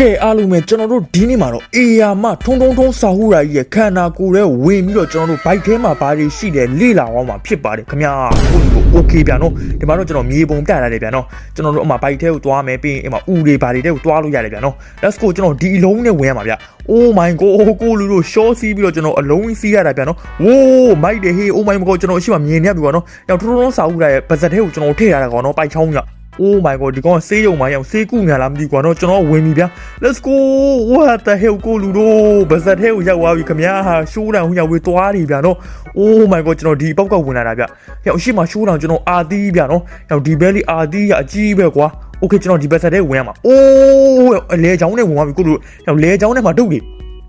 ကဲအားလုံးပဲကျွန်တော်တို့ဒီနေ့မှာတော့အေယာမထုံထုံထုံစာဟူရာကြီးရဲ့ခန္ဓာကိုယ်ထဲဝင်ပြီးတော့ကျွန်တော်တို့ဘိုက်ထဲမှာဘာတွေရှိတယ်လေ့လာအောင်မှာဖြစ်ပါတယ်ခင်ဗျာဟုတ်ကိုโอเคဗျာနော်ဒီမှာတော့ကျွန်တော်မြေပုံပြရတယ်ဗျာနော်ကျွန်တော်တို့အမှဘိုက်ထဲကိုသွားမယ်ပြီးရင်အမှဥတွေဘာတွေတဲ့ကိုသွားလို့ရတယ်ဗျာနော် let's go ကျွန်တော်ဒီအလုံးနဲ့ဝင်ရမှာဗျာ oh my god ကိုလူတို့ short စီးပြီးတော့ကျွန်တော်အလုံးစီးရတာဗျာနော် whoa မိုက်တယ်ဟေး oh my god ကျွန်တော်အရှိမမြင်နေပြီကွာနော်ရောက်ထုံထုံထုံစာဟူရာရဲ့ပါဇက်ထဲကိုကျွန်တော်ထည့်ရတာကွာနော်ပိုက်ချောင်းက Oh my god ဒီကောင်ကဆေးရုံမှာရောက်ဆေးကုညာလားမသိဘူးကွာတော့ကျွန်တော်ဝင်ပြီဗျာ Let's go what the hell ကိုလူတို့ဗဇက်ထဲကိုရောက်သွားပြီခမညာဟာရှိုးတန်ဟိုရောက်ဝေးသွားပြီဗျာနော် Oh my god ကျွန်တော်ဒီပေါက်ကဝင်လာတာဗျရောက်ရှိမှရှိုးတန်ကျွန်တော်အာသီးဗျာနော်ရောက်ဒီဘဲလီအာသီးကအကြီးပဲကွာ Okay ကျွန်တော်ဒီဗဇက်ထဲဝင်ရမှာ Oh အလဲချောင်းနဲ့ဝင်သွားပြီကိုလူရောက်လဲချောင်းနဲ့မှာတုတ်တယ်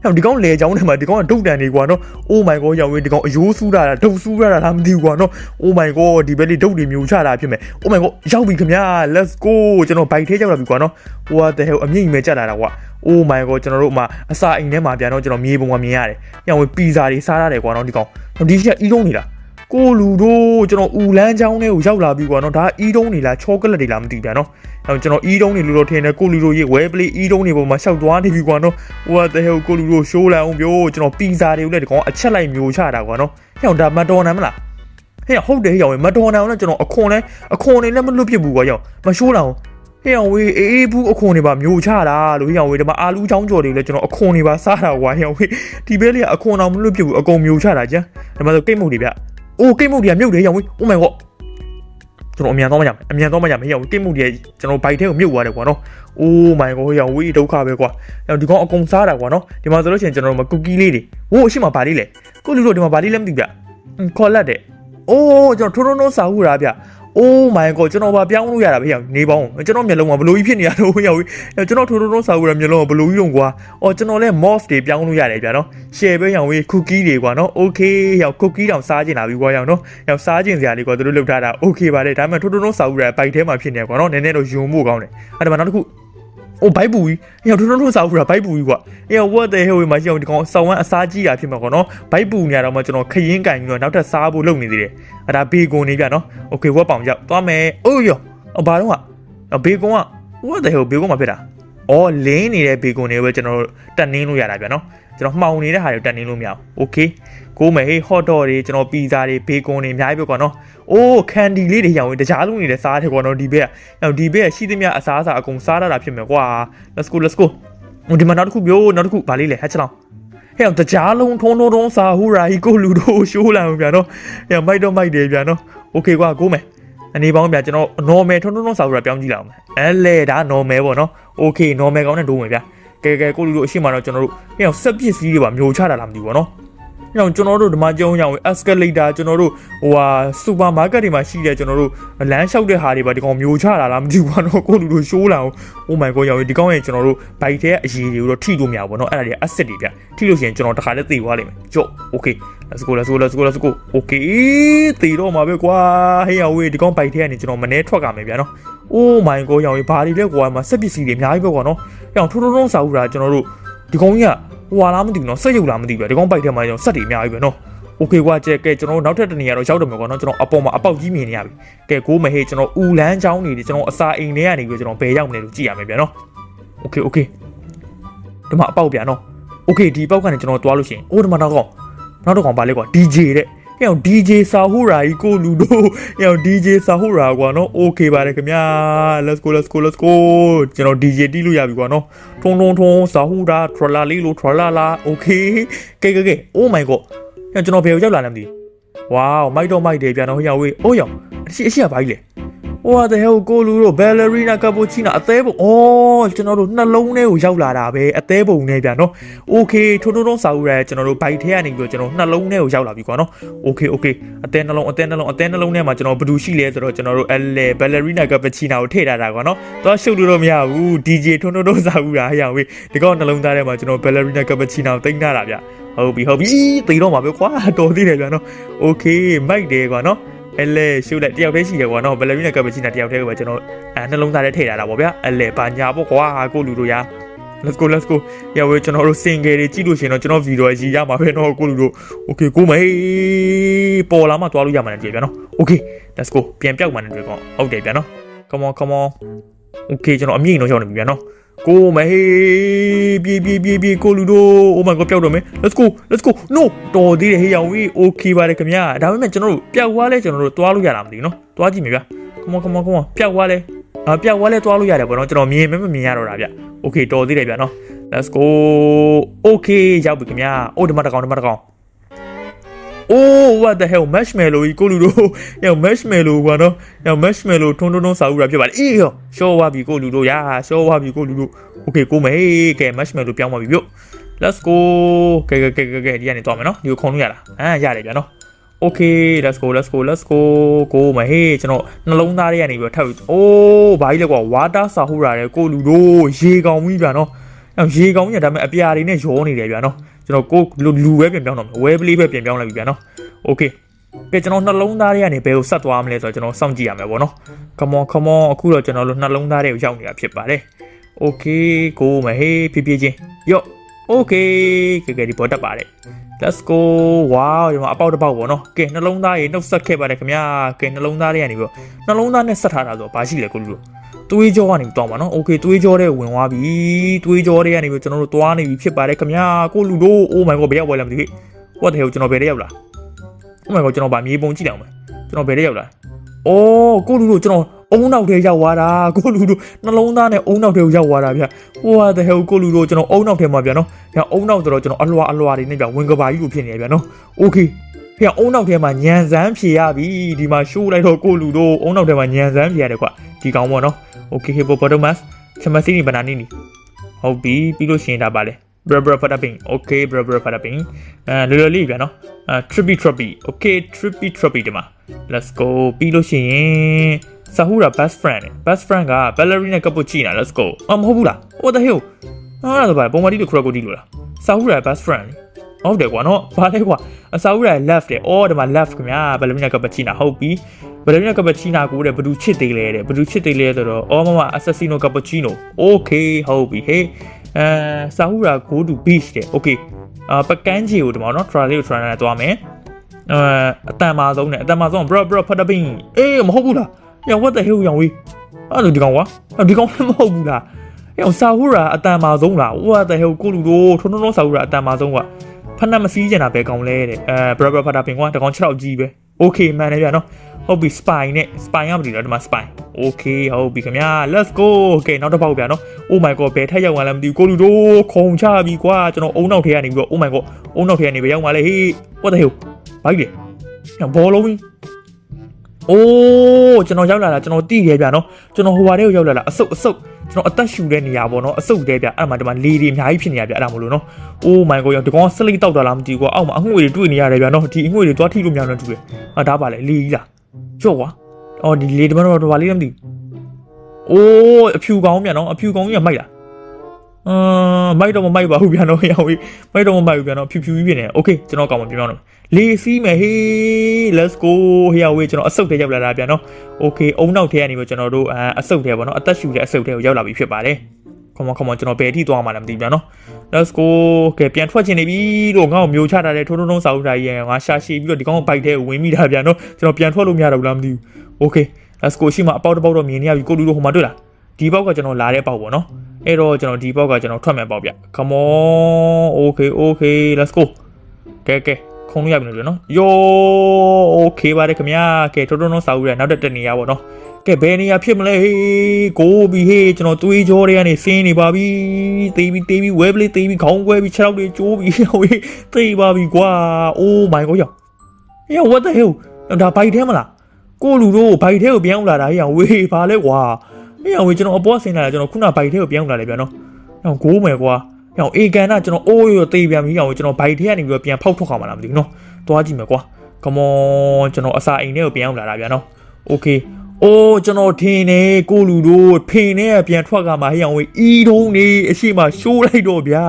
ဟောဒီကောင်လေချောင်းထဲမှာဒီကောင်ကဒုတ်တန်နေကွာနော် Oh my god ရောက်ဝင်ဒီကောင်အယိုးဆူးတာလားဒုတ်ဆူးရတာလားမသိဘူးကွာနော် Oh my god ဒီဘက်လေးဒုတ်တွေမျိုးချတာဖြစ်မယ် Oh my god ရောက်ပြီခင်ဗျာ Let's go ကျွန်တော်ဘိုက်ထဲရောက်လာပြီကွာနော် What the hell အမြင့်ကြီးပဲကြက်လာတာကွာ Oh my god ကျွန်တော်တို့အမအစာအိမ်ထဲမှာပြန်တော့ကျွန်တော်မြေပုံမှာမြင်ရတယ်။ညောင်ဝင်ပီဇာတွေစားရတယ်ကွာနော်ဒီကောင်။ဒီရှိကအီးတုံးနေလား။ကိုလူတို့ကျွန်တော်ဦးလန်းချောင်းထဲကိုရောက်လာပြီကွာနော်ဒါအီးတုံးနေလားချောကလက်တွေလားမသိပြန်နော်။ အဲကျွန်တော်အီးတုံးနေလို့တော့ထင်တယ်ကိုလူတို့ရေဝဲပလေးအီးတုံးနေပုံမှာရှောက်သွားနေပြီကွာနော်။ What the hell ကိုလူတို့ရှိုးလန်အောင်ပြောကျွန်တော်ပီဇာတွေကိုလည်းဒီကောင်အချက်လိုက်မျိုးချတာကွာနော်။ဟဲ့ဒါမတော်နမ်းမလား။ဟဲ့ဟုတ်တယ်ဟဲ့မတော်နမ်းလည်းကျွန်တော်အခွန်လဲအခွန်နေလည်းမလွတ်ပြစ်ဘူးကွာရောက်မရှိုးလန်အောင်ဟေ့အောင်ဝေးအေးအေးဘူးအခွန်တွေပါမျိုးချတာလို့ဟေ့အောင်ဝေးဒီမှာအာလူချောင်းကြော်တွေလည်းကျွန်တော်အခွန်တွေပါစားတာကွာဟေ့အောင်ဝေးဒီဘဲလေးကအခွန်အောင်မလို့ပြဘူးအကုန်မျိုးချတာကြမ်းဒီမှာဆိုကိတ်မုတ်တွေဗျအိုးကိတ်မုတ်တွေကမြုပ်တယ်ဟေ့အောင်ဝေး Oh my god ကျွန်တော်အမြန်တော့မရမယ်အမြန်တော့မရမယ်ဟေ့အောင်ကိတ်မုတ်တွေကျွန်တော်ဘိုက်ထဲကိုမြုပ်သွားတယ်ကွာနော် Oh my god ဟေ့အောင်ဝေးဒုက္ခပဲကွာဟေ့ဒီကောင်အကုန်စားတာကွာနော်ဒီမှာဆိုလို့ရှိရင်ကျွန်တော်တို့မကူကီလေးတွေဟိုးအရှိမဘာလေးလဲကိုလူတို့ဒီမှာဘာလေးလဲမသိဗျခေါ်လက်တယ်အိုးကျွန်တော်ထိုးထိုးထိုးစာဟူတာဗျ Oh my god ကျွန်တော်ဘာပြောင်းလို့ရတာပဲဟောနေပေါင်းကျွန်တော်မျက်လုံးကဘလို့ကြီးဖြစ်နေရတော့ဟောကျွန်တော်ထိုးထိုးထိုးစာဝရမျက်လုံးကဘလို့ကြီးတော့ကွာအော်ကျွန်တော်လည်း mouse တွေပြောင်းလို့ရတယ်ဗျာနော် share ပဲရောင်ဝေး cookie တွေကွာနော် okay ဟော cookie တောင်စားကျင်တာပြီကွာရောင်နော်ဟောစားကျင်စရာလေးကွာသူတို့လုပ်ထားတာ okay ပါလေဒါပေမဲ့ထိုးထိုးထိုးစာဝရဘိုက်ထဲမှာဖြစ်နေကွာနော်နည်းနည်းတော့ယုံဖို့ကောင်းတယ်အဲ့ဒါမှနောက်တစ်ခု အိုဘိုက်ပူကြီး။အေးထိုးထိုးထိုးစာဘူးလားဘိုက်ပူကြီးကွာ။အေး what the hell မှာရှိအောင်ဒီကောင်ဆောင်းဝမ်းအစားကြီးတာဖြစ်မှာကွာနော်။ဘိုက်ပူနေရတော့မှကျွန်တော်ခရင်ကန်ပြီးတော့နောက်ထပ်စားဖို့လုပ်နေသေးတယ်။အဲ့ဒါဘေကွန်နေပြနော်။ Okay ဝက်ပောင်ကြောက်သွားမယ်။အိုးရော။ဘာတော့ကဘေကွန်က what the hell ဘေကွန်မှာဖြစ်တာ။ အော်လင်းနေတဲ့ဘေကွန်တွေပဲကျွန်တော်တက်နင်းလို့ရတာဗျာနော်။ကျွန်တော်မှောင်နေတဲ့ဟာတွေတက်နင်းလို့မရဘူး။ Okay ကိုမယ်ဟေး hot dog တွေကျွန်တော်ပီဇာတွေဘေကွန်တွေအများကြီးပဲကွာနော်။အိုးကန်ဒီလေးတွေရောင်တကြားလုံးနေတဲ့စားတယ်ကွာနော်ဒီဘက်က။နောက်ဒီဘက်ကရှိသမျှအစားအစာအကုန်စားရတာဖြစ်မယ်ကွာ။ Let's go let's go ။ဒီမှာနောက်တစ်ခုပြောနောက်တစ်ခုဗာလေးလေဟဲ့ချလောင်။ဟဲ့တကြားလုံးထုံးထုံးထုံးစာဟူရာဟီကိုလူတို့ရှိုးလာအောင်ဗျာနော်။ဟဲ့မိုက်တော့မိုက်တယ်ဗျာနော်။ Okay ကွာကိုမယ်။ အနေပေါင်းဗျာကျွန်တော် normal ထုံးထုံးထုံးစာဟူရာပြောင်းကြည့်လိုက်အောင်။အဲလေဒါ normal ပေါ့နော်။ Okay normal ကောင်းတဲ့ဒိုးမယ်ဗျာ။ကဲကဲကိုလူတို့အရှိမတော့ကျွန်တော်တို့ဟဲ့ဆက်ပစ္စည်းတွေပါမျိုးချတာလားမသိဘူးပေါ့နော်။ ။အဲကြောင့်ကျွန်တော်တို့ဓမ္မကျုံရောင် escalator ကျွန်တော်တို့ဟိုဟာ supermarket တွေမှာရှိတဲ့ကျွန်တော်တို့လမ်းလျှောက်တဲ့ဟာတွေပါဒီကောင်မျိုးချတာလားမသိဘူးကွာနော်ကိုလူတို့ရှိုးလာအောင် oh my god ရောင်ဒီကောင်ရဲ့ကျွန်တော်တို့ bike ထဲအရေးတွေကိုတော့ထိလို့မရဘူးနော်အဲ့ဒါတွေ asset တွေဗျထိလို့ရှိရင်ကျွန်တော်တခါလဲသေသွားလိမ့်မယ်ကြော့ okay let's go let's go let's go let's go okay သေတော့မှာပဲကွာဟေးအောင်ဝေးဒီကောင် bike ထဲကနေကျွန်တော်မနှဲထွက်ကြမယ်ဗျာနော် oh my god ရောင်ဘာတွေလဲကွာမှာစက်ပစ္စည်းတွေအများကြီးပဲကွာနော်။အဲအောင်ထိုးထိုးထုံးစာဥတာကျွန်တော်တို့ဒီကောင်ကြီးက ဟွာလားမသိဘူးเนาะစက်ရုပ်လားမသိဘူးဒီကောင်ဘိုက်ထဲမှာကျွန်တော်စက်တွေအများကြီးပဲเนาะ okay ကွာကြက်ကဲကျွန်တော်တို့နောက်ထပ်တနေရာတော့ရောက်တော့မယ်ကွာเนาะကျွန်တော်အပေါ်မှာအပေါက်ကြီးမြင်နေရပြီကဲကိုမဟေးကျွန်တော်ဦးလန်းချောင်းနေတယ်ကျွန်တော်အစာအိမ်ထဲကနေပြီးကျွန်တော်ဘယ်ရောက်မလဲလို့ကြည့်ရမယ်ဗျာเนาะ okay okay ဒီမှာအပေါက်ဗျာเนาะ okay ဒီပေါက်ကနေကျွန်တော်သွားလို့ရှိရင်အိုးဒီမှာနောက်ကောင်နောက်တော့ကောင်ပါလေကွာ DJ တဲ့ ဟဲ့အောင် DJ စာဟုတ်ရာကြီးကိုလူတို့ဟဲ့အောင် DJ စာဟုတ်ရာကွာနော် okay ပါတယ်ခင်ဗျာ let's go let's go let's go ကျွန်တော် DJ တီးလို့ရပြီကွာနော်ထုံထုံထုံစာဟုတ်ရာထရလာလေးလို့ထရလာလာ okay ကဲကဲကဲ oh my god ဟဲ့ကျွန်တော်ဘယ်ကိုရောက်လာလဲမသိဘူး wow မိုက်တော့မိုက်တယ်ပြန်တော့ဟိုရောက်ဝေးအိုးရောက်အရှိအရှိကဘာကြီးလဲ What the hell ကိုလူတို့ ballerina cappuccino အသေးပုံအော်ကျွန်တော်တို့နှလုံးထဲကိုရောက်လာတာပဲအသေးပုံနဲ့ဗျာနော် Okay ထိုးထိုးထုံးစာဦးရဲကျွန်တော်တို့ဘိုက်ထဲကနေပြီးတော့ကျွန်တော်နှလုံးထဲကိုရောက်လာပြီကွာနော် Okay okay အသေးနှလုံးအသေးနှလုံးအသေးနှလုံးထဲမှာကျွန်တော်ဘယ်သူရှိလဲဆိုတော့ကျွန်တော်တို့အဲလေ ballerina cappuccino ကိုထည့်ထားတာကွာနော်သွားရှုပ်လို့တော့မရဘူး DJ ထိုးထိုးထုံးစာဦးရာဟဲ့ဝေးဒီကောင်နှလုံးသားထဲမှာကျွန်တော် ballerina cappuccino ကိုတင်ထားတာဗျဟုတ်ပြီဟုတ်ပြီသေတော့မှာပဲကွာတော်သေးတယ်ဗျာနော် Okay မိုက်တယ်ကွာနော် အဲလေရှုပ်လိုက်တယောက်တည်းရှိတယ်ကွာနော်ဘယ်လိုမျိုးနဲ့ကပ်ပချီနာတယောက်တည်းကိုပဲကျွန်တော်အဲနှလုံးသားထဲထည့်ထားတာပေါ့ဗျာအဲလေဘာညာပေါ့ကွာကိုလူတို့ရာ let's go let's go ရဝဲကျွန်တော်တို့ single တွေကြည့်လို့ရှိရင်တော့ကျွန်တော်ဗီဒီယိုရည်ရမှာပဲနော်ကိုလူတို့ okay ကိုမေးပေါ်လာမှသွားလို့ရမှာနဲ့တည်းဗျာနော် okay let's go ပြန်ပြောက်မှနဲ့တွေ့ကောဟုတ်တယ်ဗျာနော် come on come on โอเคကျွန်တော်အမြင့်တော့ရောက်နေပြီဗျာနော်ကိုမဟေးပြေးပြေးပြေးပြေးကိုလူတို့ oh my god ပျောက်တော့မယ် let's go let's go no တော်သေးတယ်ဟေးရောင်ဝေး okay ပါတယ်ခင်ဗျာဒါပေမဲ့ကျွန်တော်တို့ပျောက်သွားလဲကျွန်တော်တို့သွားလို့ရတာမသိဘူးနော်သွားကြည့်မယ်ဗျာ come on come on come on ပျောက်သွားလဲအာပျောက်သွားလဲသွားလို့ရတယ်ပေါ့နော်ကျွန်တော်မြင်မမမြင်ရတော့တာဗျ okay တော်သေးတယ်ဗျာနော် let's go okay ရောက်ပြီခင်ဗျာအိုးဒီမှာတစ်ကောင်ဒီမှာတစ်ကောင် Oh what the hell marshmallow ကြီးကိုလူတို့ရော marshmallow ကွာနော်ရော marshmallow ထုံထုံထုံစာဦးတာဖြစ်ပါတယ်အေးရောရှော့ဝါပြီကိုလူတို့ရာရှော့ဝါပြီကိုလူတို့ okay ကိုမေကဲ marshmallow ပြောင်းပါပြီပြုတ် let's go ကဲကဲကဲကဲကဲဒီကနေသွားမယ်နော်ဒီကိုခုံလို့ရလားအာရတယ်ဗျာနော် okay let's go let's go let's go ကိုမဟေးကျွန်တော်နှလုံးသားလေးကနေပြီးတော့ထပ်ပြီးအိုးဘာကြီးလဲကွာ water စာဟုတ်ရတယ်ကိုလူတို့ရေကောင်ကြီးဗျာနော်အဲ့ရေကောင်ကြီးကဒါပေမဲ့အပြာတွေနဲ့ရောနေတယ်ဗျာနော် ကျွန်တော်ကိုလူလူပဲပြန်ပြောင်းတော့မယ်ဝဲပလေးပဲပြန်ပြောင်းလိုက်ပြီဗျာနော် okay ကဲကျွန်တော်နှလုံးသားတွေကနေဘယ်ကိုဆက်သွားမလဲဆိုတော့ကျွန်တော်စောင့်ကြည့်ရမယ်ပေါ့နော် come on come on အခုတော့ကျွန်တော်တို့နှလုံးသားတွေကိုရောက်နေတာဖြစ်ပါတယ် okay ကိုမဟေးဖြည်းဖြည်းချင်းယော့ okay ကဲကဲဒီပေါ်တက်ပါတယ် let's go wow ဒီမှာအပေါက်တစ်ပေါက်ပေါ့နော်ကဲနှလုံးသားရေနှုတ်ဆက်ခဲ့ပါတယ်ခင်ဗျာကဲနှလုံးသားတွေကနေပြီးတော့နှလုံးသားနဲ့ဆက်ထားတာဆိုတော့ဘာရှိလဲကိုလူတို့ သွေးကြောကနေပြီးတော့ပါနော် okay သွေးကြောတွေဝင်သွားပြီသွေးကြောတွေကနေပြီးကျွန်တော်တို့သွားနေပြီဖြစ်ပါတယ်ခင်ဗျာကိုလူတို့ oh my god ဘယ်ရောက်သွားလဲမသိဘူး what the hell ကျွန်တော်ဘယ်တည်းရောက်လာ oh my god ကျွန်တော်ဗာမြေပုံကြည့်တယ်အောင်မယ်ကျွန်တော်ဘယ်တည်းရောက်လာအော်ကိုလူတို့ကျွန်တော်အုံနောက်ထဲရောက်သွားတာကိုလူတို့နှလုံးသားနဲ့အုံနောက်ထဲကိုရောက်သွားတာဗျ what the hell ကိုလူတို့ကျွန်တော်အုံနောက်ထဲမှာဗျာနော်ညအုံနောက်ဆိုတော့ကျွန်တော်အလွာအလွာတွေနဲ့ဗျဝင်ကဘာကြီးလိုဖြစ်နေရဗျာနော် okay ဖျက်အုံနောက်ထဲမှာညံစမ်းဖြေရပြီဒီမှာရှိုးလိုက်တော့ကိုလူတို့အုံနောက်ထဲမှာညံစမ်းဖြေရတယ်ကွာဒီကောင်ပေါ့နော် okay hippopotamus ချမစီနီဘနာနီနီဟုတ်ပြီပြီးလို့ရှိရင်ဒါပါလေ bra bra fada ping okay bra bra fada ping အဲလော်လော်လေးဗျာနော်အဲ trippy trippy okay trippy trippy ဒီမှာ let's go ပြီးလို့ရှိရင် Sahura best friend နဲ့ best friend က ballerina cappuccino let's go အော်မဟုတ်ဘူးလား what the hell ဟာဒါဆိုပါပုံမတီလို့ crocodile လို့လား Sahura best friend လေဟုတ်တယ်ကွာနော်ဘာလဲကွာအစာဦးရ left တယ်အော်ဒီမှာ left ခင်ဗျာဘယ်လိုမျိုးကပချီနာဟုတ်ပြီ ဘယ်လိုမျိုးကပချီနာကိုတဲ့ဘယ်သူချစ်သေးလဲတဲ့ဘယ်သူချစ်သေးလဲဆိုတော့အော်မမ assassino cappuccino okay ဟုတ်ပြီဟေးအဲစာဦးရ go to beach တဲ့ okay အာပကန်းကြီးကိုဒီမှာနော် try လေးကို try နဲ့သွားမယ်အဲအတန်မာဆုံးနဲ့အတန်မာဆုံး bro bro ဖတ်တပင်းအေးမဟုတ်ဘူးလားည what the hell ရောင်ဝေးအဲ့လိုဒီကောင်ကွာဒီကောင်လည်းမဟုတ်ဘူးလားညစာဦးရအတန်မာဆုံးလား what the hell ကိုလူတို့ထုံထုံထုံစာဦးရအတန်မာဆုံးကွာ ဖက်နှက်မစည်းကျင်တာပဲကောင်းလဲတဲ့အဲဘရဘရဖတာပင်ကွာတကောင်6တော့ကြီးပဲโอเคမှန်တယ်ဗျာနော် ဟုတ်ပြီ spy နဲ့ spy ရမလို့နော်ဒီမှာ spy okay ဟုတ်ပြီခင်ဗျာ let's go ကဲနောက်တစ်ပေါက်ဗျာနော် oh my god ဘယ်ထက်ရောက်မှလဲမသိဘူးကိုလူတို့ခုံချပြီကွာကျွန်တော်အုံနောက်ထဲကနေပြီးတော့ oh my god အုံနောက်ထဲကနေပဲရောက်မှလဲဟေး what the hell ဘာကြီးလဲဘောလုံးကြီးโอ้ကျွန်တော်ရောက်လာတာကျွန်တော်တိတယ်ဗျာနော်ကျွန်တော်ဟိုဘာတွေကိုရောက်လာတာအဆုတ်အဆုတ်ကျွန်တော်အသက်ရှူတဲ့နေရာပေါ့နော်အဆုတ်တဲဗျအဲ့မှာဒီမှာလေတွေအများကြီးဖြစ်နေရဗျအဲ့ဒါမလို့နော် Oh my god ရောဒီကောင်ဆလိတ်တောက်တာလားမသိဘူးကွာအောက်မှာအငွေတွေတွေ့နေရတယ်ဗျာနော်ဒီအငွေတွေသွားထိလို့မရတော့တူတယ်ဟာဒါပါလေလေကြီးလား ကြော့ကွာအော်ဒီလေဒီမှာတော့ဘာလေးလဲမသိဘူးအိုးအဖြူကောင်ဗျာနော်အဖြူကောင်ကြီးကမိုက်လားအာမိုက်တော့မမိုက်ပါဘူးဗျာနော်ရောင်ကြီးမိုက်တော့မမိုက်ဘူးဗျာနော်ဖြူဖြူကြီးဖြစ်နေတယ်โอเคကျွန်တော်ကောင်းမှပြောင်းတော့လေစီးမယ်ဟေး let's go ဟေးဝေးကျွန်တော်အဆုတ်ထဲရောက်လာတာဗျာနော်โอเคအုံနောက်ထဲကနေပြီးကျွန်တော်တို့အဆုတ်ထဲပေါ့နော်အသက်ရှူတဲ့အဆုတ်ထဲကိုရောက်လာပြီဖြစ်ပါတယ် come on come on ကျွန်တော်ဘယ်အထိသွားမှလည်းမသိဘူးဗျာနော် let's go ကဲပြန်ထွက်ချင်နေပြီလို့ငါ့ကိုမျိုးချတာတဲ့ထိုးထုံးထုံးစာအုပ်ဓာတ်ကြီးရငါရှာရှည်ပြီးတော့ဒီကောင်ကိုဘိုက်ထဲကိုဝင်မိတာဗျာနော်ကျွန်တော်ပြန်ထွက်လို့မရတော့ဘူးလားမသိဘူး okay let's go ရှိမှအပေါက်တစ်ပေါက်တော့မြင်နေရပြီကိုလူတို့ဟိုမှာတွေ့လားဒီပေါက်ကကျွန်တော်လာတဲ့ပေါက်ပေါ့နော်အဲ့တော့ကျွန်တော်ဒီပေါက်ကကျွန်တော်ထွက်မယ်ပေါက်ဗျ come on okay okay let's go ကဲကဲခုံလို့ရပြီလို့နော် yo okay ပါတယ်ခင်ဗျာကဲထိုးထုံးထုံးစာအုပ်ရနောက်တစ်တနေရပါတော့ ကဲဘယ်နေရာဖြစ်မလဲဟေးကိုဘီဟေးကျွန်တော်တွေးကြောတွေကနေဆင်းနေပါပြီတေးပြီးတေးပြီးဝဲပလေးတေးပြီးခေါင်းကွဲပြီးခြေထောက်တွေကျိုးပြီးဟေးတေးပါပြီကွာ oh my god ရောက် yo what the hell ဒါဘိုက်ထဲမလားကိုလူတို့ဘိုက်ထဲကိုပြန်အောင်လာတာဟေးဝေးပါလဲကွာဟေးဝေးကျွန်တော်အပေါ်ဆင်းလာတာကျွန်တော်ခုနဘိုက်ထဲကိုပြန်အောင်လာတယ်ဗျာနော်ဟောဂိုးမယ်ကွာဟောအေကန်ကကျွန်တော်အိုးရတေးပြန်ပြီးအောင်ကျွန်တော်ဘိုက်ထဲကနေပြီးတော့ပြန်ဖောက်ထွက်ခါမှလားမသိဘူးနော်သွားကြည့်မယ်ကွာ come on ကျွန်တော်အစာအိမ်ထဲကိုပြန်အောင်လာတာဗျာနော် okay အိုးကျွန်တော်ထင်နေကိုလူတို့ဖင်နဲ့ပြန်ထွက်ကမှဟိအောင်ဝေးအီတုံးနေအရှိမရှိုးလိုက်တော့ဗျာ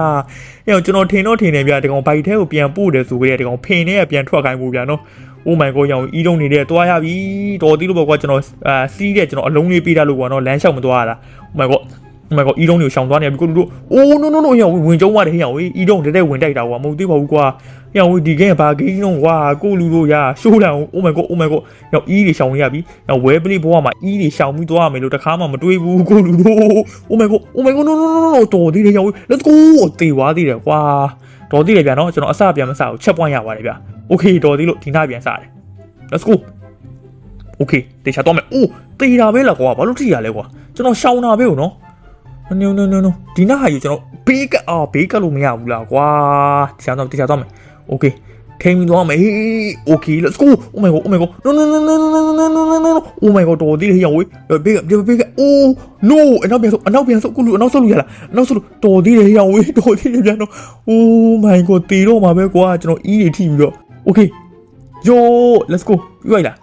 ဟဲ့ကျွန်တော်ထင်တော့ထင်နေဗျာဒီကောင်ဘိုက်ထဲကိုပြန်ပို့တယ်ဆိုကြတဲ့ဒီကောင်ဖင်နဲ့ပြန်ထွက်ခိုင်းဖို့ဗျာနော် oh my god ရောင်အီတုံးနေတဲ့တွားရပြီတော်သေးလို့ပေါ့ကွာကျွန်တော်အာစီးတဲ့ကျွန်တော်အလုံးလေးပေးတာလို့ကွာနော်လမ်းလျှောက်မတွားရတာ oh my god Oh my god အီတုံးတွေကိုရှောင်သွားနေပြီကိုလူတို့ Oh no no no ဟိုဝင်ကျုံးသွားတယ်ဟိဟိုအီတုံးတက်တက်ဝင်တိုက်တာကွာမဟုတ်သေးပါဘူးကွာ ဟိဟိုဒီကဲဘာဂိမ်းလုံးကွာကိုလူတို့ရာရှိုးလန် Oh my god Oh my god ဟိအီးတွေရှောင်နေရပြီဟိဝဲပလေးဘဝမှာအီးတွေရှောင်ပြီးသွားရမယ်လို့တခါမှမတွေးဘူးကိုလူတို့ Oh my god Oh my god no no no no တော်သေးတယ်ဟိ Let's go တေသွားသေးတယ်ကွာတော်သေးတယ်ဗျာနော်ကျွန်တော်အစပြန်မစဘူးချက်ပွိုင်းရပါတယ်ဗျာ Okay တော်သေးလို့ဒီနာပြန်စတယ် Let's go Okay တေချာတော့မယ်အိုးတေတာပဲလားကွာဘာလို့ထိရလဲကွာကျွန်တော်ရှောင်းတာပဲကိုနော် no no no no ဒီနာဟာယူကျွန်တော်ဘေးကအာဘေးကလို့မရဘူးလားကွာတေချာတော့တေချာတော့မယ် Okay ထိန်ပြီးတော့မယ် Okay let's go Oh my god Oh my god No no no no no no no no no no Oh my god တော်သေးတယ်ဟိယဝေးဘေးကဘေးက Oh no အနောက်ပြန်ဆုပ်အနောက်ပြန်ဆုပ်ကုလူအနောက်ဆုပ်လို့ရလားအနောက်ဆုပ်လို့တော်သေးတယ်ဟိယဝေးတော်သေးတယ်ပြန်တော့ Oh my god တေတော့မှာပဲကွာကျွန်တော်အီးတွေထိပြီးတော့ Okay yo let's go ပြီးလိုက်လား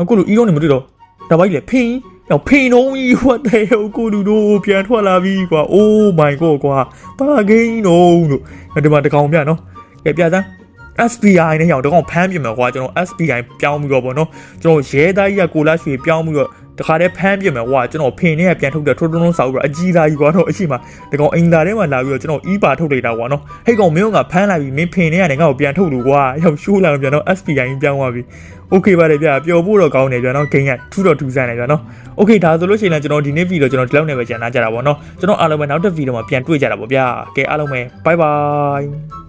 အခုလူအီးတော့နေမတွေ့တော့ဒါပိုက်လေဖင်းရောက်ဖင်းတော့ကြီး what the hell ကိုလူတို့ပြန်ထွက်လာပြီကွာ oh my god ကွာဘာဂိမ်းတော့လို့ဒီမှာတကောင်ပြနော် ကဲပြစမ်း SPI နဲ့ရောက်တကောင်ဖမ်းပြင်မယ်ကွာကျွန်တော် SPI ပြောင်းပြီးတော့ဗောနော်ကျွန်တော်ရဲသားကြီးကကိုလာရွှေပြောင်းပြီးတော့တခါတည်းဖမ်းပြင်မယ်ကွာကျွန်တော်ဖင်နဲ့ပြန်ထုတ်တဲ့ထိုးထုံးထုံးဆောက်ပြီးတော့အကြီးသားကြီးကွာတော့အရှိမတကောင်အင်တာထဲမှာလာပြီးတော့ကျွန်တော်အီးပါထုတ်လိုက်တာကွာနော်ဟဲ့ကောင်မင်းကဖမ်းလာပြီးမင်းဖင်နဲ့ကနေငါ့ကိုပြန်ထုတ်လို့ကွာရောက်ရှိုးလာပြန်တော့ SPI ကြီးပြောင်းသွားပြီ Okay ပါတယ်ဗျာပျော်ဖို့တော့ကောင်းတယ်ဗျာနော်ဂိမ်းကထူတော့ထူဆန်းတယ်ဗျာနော် Okay ဒါဆိုလို့ရှိရင်လည်းကျွန်တော်ဒီနေ့ဗီဒီယိုကျွန်တော်ဒီလောက်နဲ့ပဲကြံလာကြတာပေါ့နော်ကျွန်တော်အားလုံးပဲနောက်တစ်ဗီဒီယိုမှာပြန်တွေ့ကြတာပေါ့ဗျာကဲအားလုံးပဲ bye bye